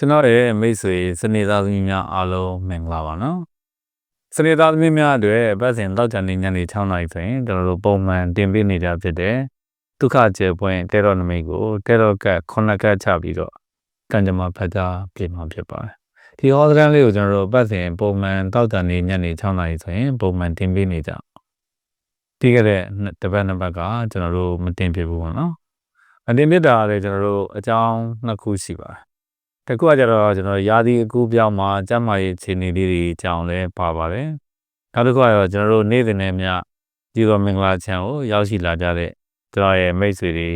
ကျွန်တော်ရဲ့မိတ်ဆွေစနေသားသမီးများအားလုံးမင်္ဂလာပါနော်စနေသားသမီးများအတွက်ပတ်စဉ်တောက်ကြနေညနေ6နာရီဆိုရင်ကျွန်တော်တို့ပုံမှန်တင်ပေးနေကြဖြစ်တဲ့ဒုက္ခကျေပွင့်တဲတော်နမိတ်ကိုတဲတော်ကတ်ခုနှစ်ကတ်ချပြီးတော့ကံကြမ္မာဖတ်တာပြင်မှာဖြစ်ပါတယ်ဒီဟောဒရန်လေးကိုကျွန်တော်တို့ပတ်စဉ်ပုံမှန်တောက်ကြနေညနေ6နာရီဆိုရင်ပုံမှန်တင်ပေးနေကြပြီးခဲ့တဲ့တပတ်နှစ်ပတ်ကကျွန်တော်တို့မတင်ပြဘူးပေါ့နော်အတင်ပြတာလည်းကျွန်တော်တို့အကြောင်းနှစ်ခုရှိပါတယ် တခုကကြတော့ကျွန်တော်ရာသီအကူပြောင်းမှာကျန်းမာရေးအခြေအနေလေးတွေအကြောင်းလည်းပါပါတယ်နောက်တစ်ခုကတော့ကျွန်တော်တို့နေ့စဉ်နဲ့မျှဒီလိုမင်္ဂလာချမ်းကိုရောက်ရှိလာကြတဲ့ကျွန်တော်ရဲ့မိတ်ဆွေတွေ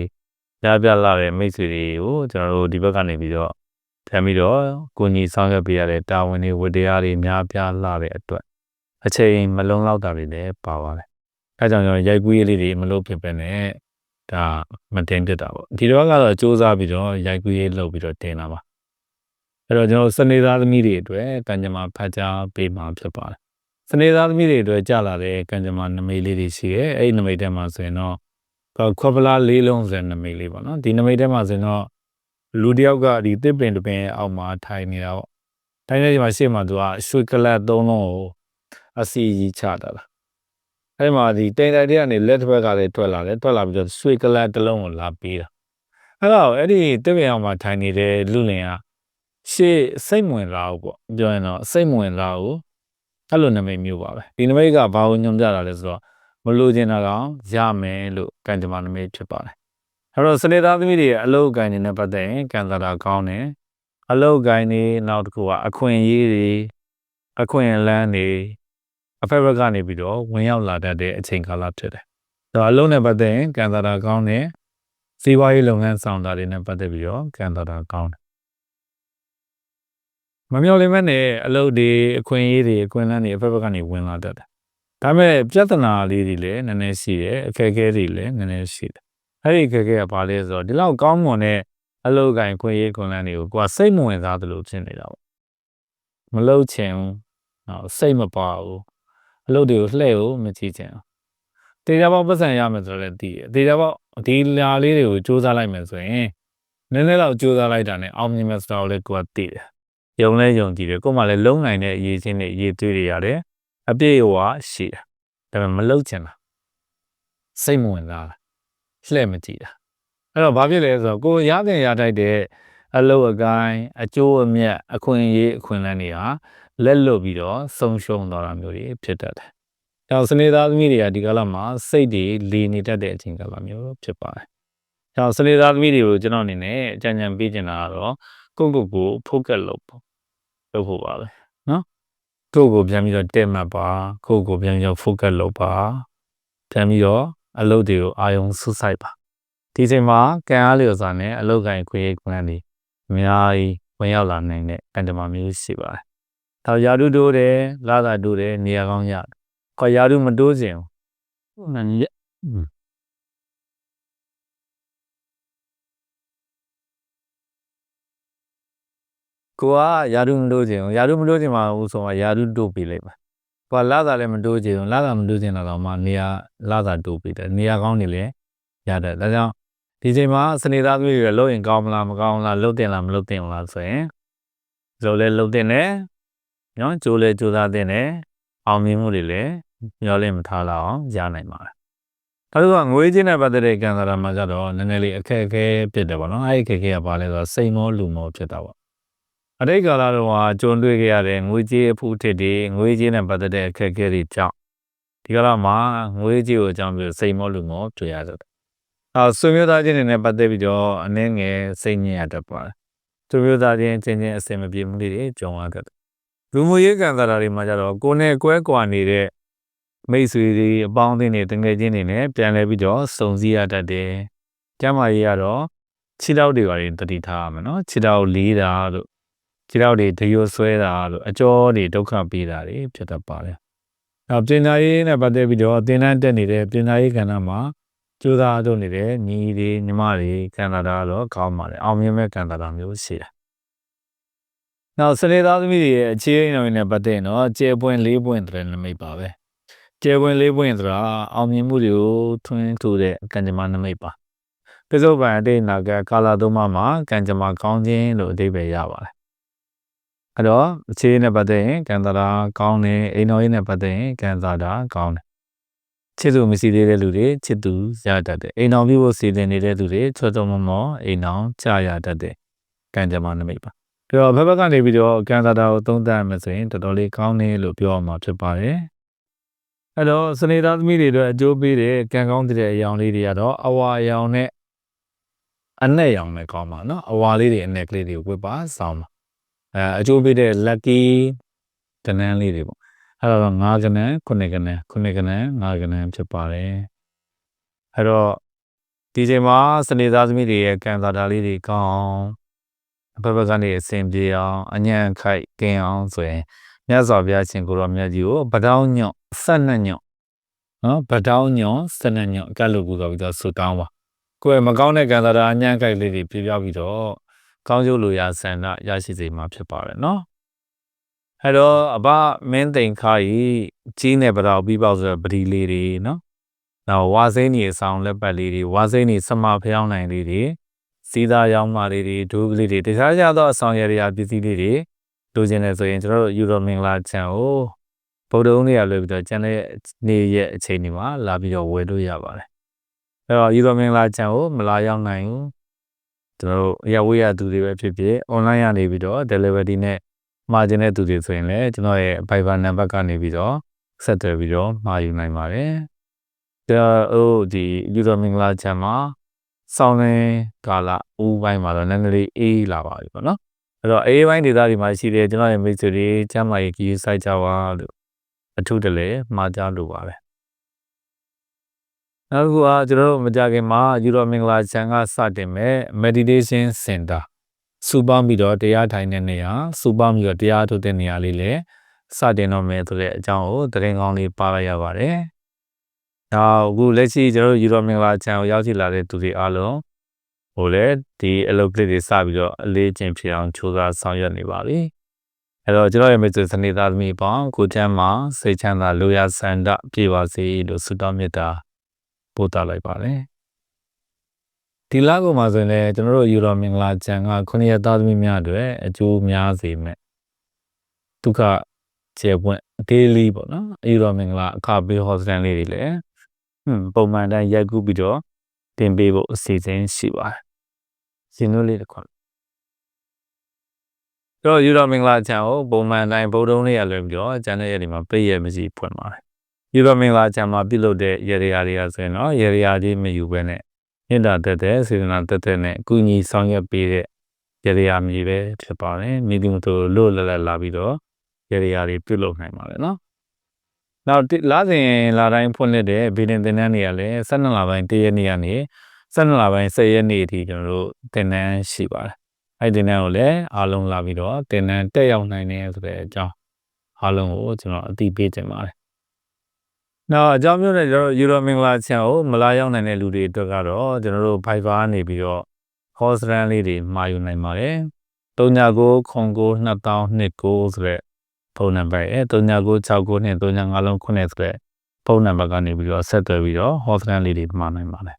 ကြားပြလာတဲ့မိတ်ဆွေတွေကိုကျွန်တော်တို့ဒီဘက်ကနေပြီးတော့ထမ်းပြီးတော့ကိုကြီးဆောင်ရွက်ပေးရတဲ့တာဝန်တွေဝတ္တရားတွေများပြားလာတဲ့အတွက်အချိန်မလုံလောက်တာတွေလည်းပါပါတယ်အဲကြောင့်ကျွန်တော်ရိုက်ကူးရေးလေးတွေမလုပ်ဖြစ်ပဲနဲ့ဒါမတင်ပြတာပေါ့ဒီတော့ကတော့စူးစမ်းပြီးတော့ရိုက်ကူးရေးလုပ်ပြီးတော့တင်တာပါ အဲ့တော့ကျွန်တော်စနေသားသမီးတွေအတွက်ကံကြမ္မာဖတ်ကြားပေးမှာဖြစ်ပါတယ်စနေသားသမီးတွေအတွက်ကြာလာတဲ့ကံကြမ္မာနမိတ်လေးတွေရှိရဲအဲ့ဒီနမိတ်ထဲမှာဆိုရင်တော့ခွက်ပလားလေးလုံးဆိုတဲ့နမိတ်လေးပေါ့နော်ဒီနမိတ်ထဲမှာဆိုရင်တော့လူတယောက်ကဒီတစ်ပင်တစ်ပင်အောက်မှာထိုင်နေတာပေါ့ထိုင်နေချိန်မှာရှေ့မှာသူကရွှေကလတ်သုံးလုံးကိုအစီကြီးချတာလားအဲ့မှာဒီတိန်တိုင်တဲ့ကနေလက်တစ်ဘက်ကလည်းထွက်လာတယ်ထွက်လာပြီးတော့ရွှေကလတ်တစ်လုံးကိုလာပေးတာအဲ့တော့အဲ့ဒီတစ်ပင်အောက်မှာထိုင်နေတဲ့လူလင်က ရှေ့စိတ်ဝင်လာဘူးပေါ့ပြောရင်တော့စိတ်ဝင်လာဘူးအဲ့လိုနာမည်မျိုးပါပဲဒီနာမည်ကဘာကိုညွှန်ပြတာလဲဆိုတော့မလို့ကျင်တာကောင်ရမယ်လို့ကံကြမ္မာနာမည်ဖြစ်ပါတယ်အဲ့တော့စနေသားသမီးတွေရဲ့အလုတ်ကိုင်းနေနဲ့ပတ်သက်ရင်ကံစားတာကောင်းတယ်အလုတ်ကိုင်းနေနောက်တစ်ခုကအခွင့်အရေးတွေအခွင့်အလန်းတွေအဖက်ဘက်ကနေပြီးတော့ဝင်ရောက်လာတတ်တဲ့အချိန်ကာလဖြစ်တယ်။ဒါအလုံးနဲ့ပတ်သက်ရင်ကံစားတာကောင်းတယ်စီးပွားရေးလုပ်ငန်းဆောင်တာတွေနဲ့ပတ်သက်ပြီးတော့ကံစားတာကောင်းတယ် မမျော်လင့်မဲ့နဲ့အလုပ်တွေအခွင့်အရေးတွေအခွင့်အလမ်းတွေအဖက်ဖက်ကနေဝင်လာတတ်တယ်။ဒါပေမဲ့ပြဿနာလေးတွေလည်းနည်းနည်းရှိတယ်အခက်အခဲတွေလည်းနည်းနည်းရှိတယ်။အဲ့ဒီအခက်အခဲကဘာလဲဆိုတော့ဒီလောက်ကောင်းမွန်တဲ့အလုပ်ကိုင်ခွင့်ရေးခွင့်လမ်းတွေကိုကိုကစိတ်မဝင်စားသလိုဖြစ်နေတာပေါ့။မလုပ်ချင်ဘူး။နော်စိတ်မပါဘူး။အလုပ်တွေကိုလှည့်ဖို့မကြည့်ချင်ဘူး။တေချာပေါက်ပတ်စံရမယ်ဆိုတော့လည်းတည်တယ်။တေချာပေါက်ဒီလာလေးတွေကိုစူးစမ်းလိုက်မယ်ဆိုရင်နည်းနည်းတော့စူးစမ်းလိုက်တာနဲ့အောင်မြင်မယ်ဆိုတော့လည်းကိုကတည်တယ် ယုံလဲယုံကြည်တယ်ကို့မှာလည်းလုံနိုင်တဲ့အရေးချင်းတွေအရေးသွေးတွေရတယ်အပြည့်အဝရှိတယ်ဒါပေမဲ့မလုံချင်တာစိတ်မဝင်စားတာလှဲ့မကြည့်တာအဲ့တော့ဘာဖြစ်လဲဆိုတော့ကိုရတဲ့ရတိုက်တဲ့အလုပ်အကိုင်းအကျိုးအမြတ်အခွင့်အရေးအခွင့်အလမ်းတွေဟာလက်လွတ်ပြီးတော့ဆုံးရှုံးသွားတာမျိုးတွေဖြစ်တတ်တယ်။အဲတော့စနေသားသမီးတွေကဒီကာလမှာစိတ်တွေလီနေတတ်တဲ့အချိန်ကာလမျိုးဖြစ်ပါတယ်။ အဲတော့စနေသားသမီးတွေကိုကျွန်တော်အနေနဲ့အကြံဉာဏ်ပေးချင်တာကတော့ကိုယ့်ကိုယ်ကို focus လုပ်ပေါ့လုပ်ဖို့ပါပဲနော်ကိုယ့်ကိုပြန်ပြီးတော့တက်မှတ်ပါကိုယ့်ကိုပြန်ပြီးတော့ focus လုပ်ပါပြန်ပြီးတော့အလုပ်တွေကိုအာရုံဆုစိုက်ပါဒီချိန်မှာကံအားလျော်စွာနဲ့အလုပ်ကိုင်ခွင့်ခွင့်တွေအများကြီးဝင်ရောက်လာနိုင်တဲ့ကံတမမျိုးရှိပါတယ်။ဒါရာဓုတိုးတယ်လာသာတိုးတယ်နေရာကောင်းရတယ်။ခေါ်ရာဓုမတိုးခြင်းဟုတ်။ ကိုကယာရုမတိုးချင်ဘူးယာရုမတိုးချင်ပါဘူးဆိုမှယာရုတိုးပေးလိုက်ပါကိုကလာသာလည်းမတိုးချင်ဘူးလာသာမတိုးချင်တော့မှနေရာလာသာတိုးပေးတယ်နေရာကောင်းနေလေရတယ်ဒါကြောင့်ဒီချိန်မှာစနေသားသမီးတွေလှုပ်ရင်ကောင်းမလားမကောင်းလားလှုပ်တင်လားမလှုပ်တင်လားဆိုရင်ဇိုလဲလှုပ်တင်တယ်နော်ကြိုးလဲကြိုးစားတင်တယ်အောင်မြင်မှုတွေလည်းမျောလင့်မထားလောက်အောင်ရနိုင်ပါတယ်ဒါဆိုတော့ငွေချင်းနဲ့ပတ်သက်တဲ့ကံစားတာမှာကြတော့နည်းနည်းလေးအခက်အခဲဖြစ်တယ်ပေါ့နော်အဲ့ဒီအခက်အခဲကဘာလဲဆိုတော့စိတ်မောလူမောဖြစ်တာပေါ့ အတိတ်ကာလတုန်းကကြုံတွေ့ခဲ့ရတဲ့ငွေကြေးအဖူးထစ်တွေငွေကြေးနဲ့ပတ်သက်တဲ့အခက်အခဲတွေကြောင့်ဒီကာလမှာငွေကြေးကိုအကြောင်းပြုစိတ်မောလူမောတွေ့ရတယ်။အဲဆွေမျိုးသားချင်းတွေနဲ့ပတ်သက်ပြီးတော့အနည်းငယ်စိတ်ညစ်ရတတ်ပါတယ်။ဆွေမျိုးသားချင်းချင်းချင်းအဆင်မပြေမှုတွေကြုံရတတ်တယ်။လူမှုရေးကံစားတာတွေမှာကြတော့ကိုယ်နဲ့ကွဲကွာနေတဲ့မိတ်ဆွေတွေအပေါင်းအသင်းတွေတငယ်ချင်းတွေနဲ့ပြန်လဲပြီးတော့စုံစည်းရတတ်တယ်။ကျမ်းမာရေးကတော့ခြေထောက်တွေပါတတိထားရမယ်နော်။ခြေထောက်လေးတာတို့ ခြေထောက်တွေဒရိုဆွဲတာလို့အကျော်တွေဒုက္ခပေးတာတွေဖြစ်တတ်ပါတယ်။နောက်ပညာရေးနဲ့ပတ်သက်ပြီးတော့သင်တန်းတက်နေတဲ့ပညာရေးကဏ္ဍမှာကြိုးစားလုပ်နေတဲ့ညီတွေညီမတွေကံတာတော့ကောင်းပါတယ်။အောင်မြင်မဲ့ကံတာမျိုးရှိတယ်။နောက်စနေသားသမီးတွေရဲ့အခြေအနေတွေနဲ့ပတ်သက်တော့ကျေပွင့်လေးပွင့်တဲ့နမိတ်ပါပဲ။ကျေပွင့်လေးပွင့်ဆိုတာအောင်မြင်မှုတွေကိုထွန်းထူတဲ့ကံကြမ္မာနမိတ်ပါ။ပိစုံပန်အတိတ်နာကကာလာသုံးပါးမှာကံကြမ္မာကောင်းခြင်းလို့အဓိပ္ပာယ်ရပါတယ် အဲ့တော့အခြေအနေနဲ့ပတ်သက်ရင်ကန်သာတာကောင်းတယ်အိမ်တော်ရေးနဲ့ပတ်သက်ရင်ကန်သာတာကောင်းတယ်ချစ်သူမရှိသေးတဲ့လူတွေချစ်သူရတတ်တယ်အိမ်တော်ပြုဖို့စီစဉ်နေတဲ့သူတွေချောချောမောမောအိမ်တော်ကြာရတတ်တယ်ကံကြမ္မာနမိတ်ပါဒါတော့ဘက်ဘက်ကနေပြီးတော့ကန်သာတာကိုသုံးသပ်မယ်ဆိုရင်တော်တော်လေးကောင်းတယ်လို့ပြောရမှာဖြစ်ပါတယ်အဲ့တော့စနေသားသမီးတွေအတွက်အကျိုးပေးတဲ့ကံကောင်းတဲ့အယောင်လေးတွေကတော့အဝါအယောင်နဲ့အနက်ရောင်နဲ့ကောင်းပါနော်အဝါလေးတွေအနက်ကလေးတွေကိုဝတ်ပါစောင်းပါ အဲအကျိုးပေးတဲ့ lucky တနန်းလေးတွေပေါ့အဲ့တော့9ကနန်း9ကနန်း9ကနန်း9ကနန်းဖြစ်ပါတယ်အဲ့တော့ဒီချိန်မှာစနေသားသမီးတွေရဲ့ကံစားတာလေးတွေကောင်းအဘဘကနေအစဉ်ပြေအောင်အညံ့ခိုက်ကင်းအောင်ဆိုရင်မြတ်စွာဘုရားရှင်ကိုရောမြတ်ကြီးကိုဗတောင်းညွန့်ဆက်နှစ်ညွန့်နော်ဗတောင်းညွန့်ဆက်နှစ်ညွန့်ကတ်လို့ပူဇော်ပြီးတော့ဆူတောင်းပါကိုယ်မကောင်းတဲ့ကံစားတာအညံ့ခိုက်လေးတွေပြပြပြီးတော့ ကောင်းကျိုးလိုရာဆန္ဒရရှိစေမှာဖြစ်ပါတယ်နော်အဲ့တော့အဘမင်းသိန်ခါကြီးကြီးနဲ့ပတော်ပြီးပေါ့ဆိုတော့ပဒီလေးတွေနော်နောက်ဝါစိမ့်ကြီးအဆောင်လက်ပတ်လေးတွေဝါစိမ့်ကြီးစမဖျောင်းနိုင်လေးတွေစီးသားရောင်းမာလေးတွေဒိုးကလေးတွေတခြားကြသောအဆောင်ရရာပစ္စည်းလေးတွေလိုချင်တယ်ဆိုရင်ကျွန်တော်တို့ယူရိုမင်္ဂလာချန်ကိုဗုဒ္ဓဦးနေ့ရလွှဲပြီးတော့ကျန်တဲ့နေ့ရဲ့အချိန်တွေမှာလာပြီးတော့ဝယ်လို့ရပါတယ်အဲ့တော့ယူရိုမင်္ဂလာချန်ကိုမလာရောက်နိုင်ဘူး ကျွန်တော်တို့ရဝေးရသူတွေပဲဖြစ်ဖြစ် online ရနေပြီးတော့ delivery နဲ့မှာကျင်တဲ့သူတွေဆိုရင်လည်းကျွန်တော်ရဲ့ Viber နံပါတ်ကနေပြီးတော့ဆက်သွယ်ပြီးတော့မှာယူနိုင်ပါတယ်ဒါဟိုဒီယူရိုမင်္ဂလာချန်မှာဆောင်းနေကာလဦးပိုင်းမှာတော့နည်းနည်းလေးအေးလာပါပြီပေါ့နော်အဲ့တော့အေးပိုင်းဒေသတွေမှာရှိတဲ့ကျွန်တော်ရဲ့မိတ်ဆွေတွေကျမ်းမာရေးကြီးစိုက်ကြပါလို့အထူးတလဲမှာကြားလိုပါတယ် နောက်တစ်ခုကကျွန်တော်တို့မကြခင်မှာယူရိုမင်္ဂလာချန်ကစတင်မဲ့ meditation center စူပေါင်းပြီးတော့တရားထိုင်တဲ့နေရာစူပေါင်းပြီးတော့တရားထုတ်တဲ့နေရာလေးလည်းစတင်တော့မယ်ဆိုတဲ့အကြောင်းကိုတရင်ကောင်းလေးပါလိုက်ရပါတယ်။နောက်အခုလက်ရှိကျွန်တော်တို့ယူရိုမင်္ဂလာချန်ကိုရောက်ရှိလာတဲ့သူတွေအားလုံးဟိုလေဒီအလုပ်ကလေးတွေစပြီးတော့အလေးကျင့်ဖြစ်အောင်ကြိုးစားဆောင်ရွက်နေပါပြီ။အဲ့တော့ကျွန်တော်ရဲ့မိတ်ဆွေစနေသားသမီးပေါင်းကိုချမ်းမှာစိတ်ချမ်းသာလိုရာဆန္ဒပြေပါစေလို့ဆုတောင်းမေတ္တာ ပို့သလိုက်ပါတယ်။ဒီလကုန်မှာဆိုရင်လည်းကျွန်တော်တို့ယူရိုမင်္ဂလာချန်ကခုနှစ်ရက်သားသမီးများအတွက်အကျိုးများစေမဲ့ဒုက္ခကျေပွင့်ဒေးလီပေါ့နော်ယူရိုမင်္ဂလာအခပေးဟောစတန်လေးတွေလည်းဟွန်းပုံမှန်တိုင်းရိုက်ကူးပြီးတော့တင်ပေးဖို့အစီအစဉ်ရှိပါတယ်။ရှင်တို့လေးတစ်ခွက်တော့ယူရိုမင်္ဂလာချန်ကိုပုံမှန်တိုင်းဗုဒ္ဓုံးလေးရလွယ်ပြီးတော့ကျန်တဲ့ရက်တွေမှာပြည့်ရမရှိဖွင့်ပါတယ်။ ယူရိုမင်္ဂလာချန်မှာပြုလုပ်တဲ့ရေရာတွေကဆိုရင်တော့ရေရာကြီးမယူဘဲနဲ့မြင့်တာတက်တဲ့စေတနာတက်တဲ့နဲ့အကူအညီဆောင်ရွက်ပေးတဲ့ရေရာမြေပဲဖြစ်ပါတယ်။မိသူတို့လို့လလလာပြီးတော့ရေရာတွေပြုလုပ်နိုင်ပါတယ်နော်။နောက်လာစဉ်လာတိုင်းဖွင့်လှစ်တဲ့ဗီဒင်သင်တန်းတွေကလည်း12လပိုင်း1ရက်နေ့ကနေ12လပိုင်း10ရက်နေ့အထိကျွန်တော်တို့သင်တန်းရှိပါတယ်။အဲ့ဒီသင်တန်းကိုလည်းအားလုံးလာပြီးတော့သင်တန်းတက်ရောက်နိုင်တယ်ဆိုတဲ့အကြောင်းအားလုံးကိုကျွန်တော်အသိပေးခြင်းပါတယ်။ နောက်အကြောင်းမျိုးနဲ့ကျွန်တော်ယူရိုမင်္ဂလာချန်ကိုမလာရောက်နိုင်တဲ့လူတွေအတွက်ကတော့ကျွန်တော်တို့ Fiverr နေပြီးတော့ course run လေးတွေမှာယူနိုင်ပါတယ်။39ခွန်ကို2029ဆိုတဲ့ဖုန်းနံပါတ်ရဲ့3969နဲ့3959ဆိုတဲ့ဖုန်းနံပါတ်ကနေပြီးတော့ဆက်သွယ်ပြီးတော့ hotline လေးတွေမှာနိုင်ပါတယ်